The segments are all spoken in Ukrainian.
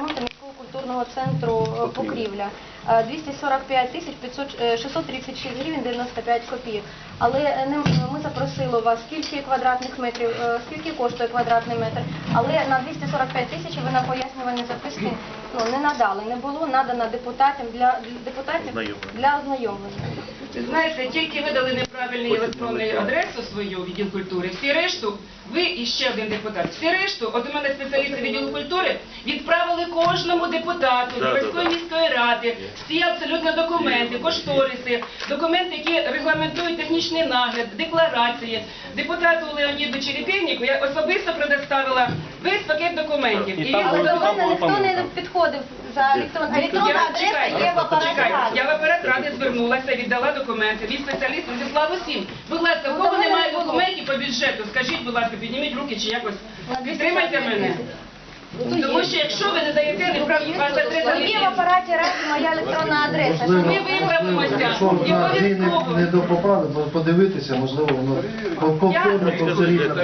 міського культурного центру е, Покрівля. Е, 245 тисяч 500, е, 636 гривень 95 копійок. Але е, не- ми запросили вас, скільки квадратних метрів, е, скільки коштує квадратний метр. Але на 245 тисяч ви на пояснювальні записки ну, не надали. Не було надано депутатам для депутатів для ознайомлення. Ви знаєте, тільки ви дали неправильну електронну адресу свою у відділ культури, всі решту, ви і ще один депутат, всі решту, от у мене спеціалісти відділу культури, відправили кожному депутату да. міської ради всі абсолютно документи, кошториси, документи, які регламентують технічний нагляд, декларації. Депутату Леоніду Черепівніку я особисто предоставила весь пакет документів. І І він Але до мене ніхто не підходив за. Електронна адреса чекайте, є в апараті ради. Я в апарат ради звернулася, віддала документи. Мій спеціаліст розіслав усім. Будь ласка, в Ну, кого немає документів по бюджету, скажіть, будь ласка, підніміть руки чи якось підтримайте мене. Тому що якщо ви не даєте ваша адреса, Є в апараті ради моя електронна адреса. Ми виправимося. Якщо І не, обов'язково. не допоправить, то подивитися, можливо, воно повторно повторіть на.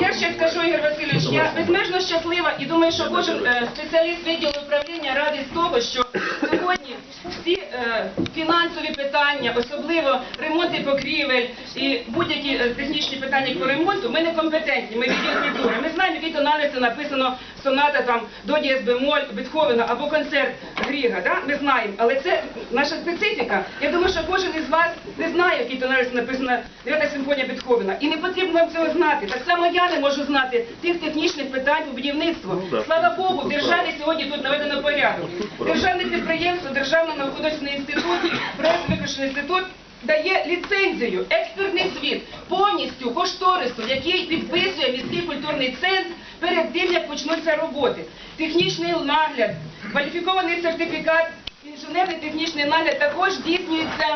Я ще скажу, Ігор Васильович, я безмежно щаслива і думаю, що кожен е, спеціаліст відділу управління радий з того, що сьогодні всі е, фінансові питання, особливо ремонти покрівель і будь-які е, технічні питання по ремонту, ми не компетентні, ми відділ культури. Ми знаємо, в якій тональності написано соната там до дієс бемоль, Бетховена або концерт Гріга. Да? Ми знаємо, але це наша специфіка. Я думаю, що кожен із вас не знає, в якій тональності написана 9 симфонія Бетховена. І не потрібно вам цього знати. Так само я не можу знати тих технічних питань по будівництву. Ну. Слава Богу, в державі сьогодні тут наведено порядок. Державне підприємство, Державний науково-дослідний інститут, проект виключний інститут дає ліцензію, експертний звіт, повністю кошторису, який підписує міський культурний центр перед тим, як почнуться роботи. Технічний нагляд, кваліфікований сертифікат, інженерний технічний нагляд також здійснюється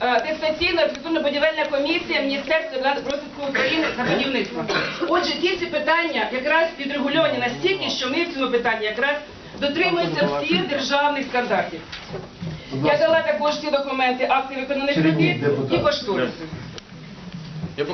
е, атестаційна архітектурно-будівельна комісія Міністерства розвитку України та будівництва. Отже, ті ці питання якраз підрегульовані настільки, що ми в цьому питанні якраз дотримуємося всіх державних стандартів. Я дала також ці документи, акти виконаних робіт і кошториси. Я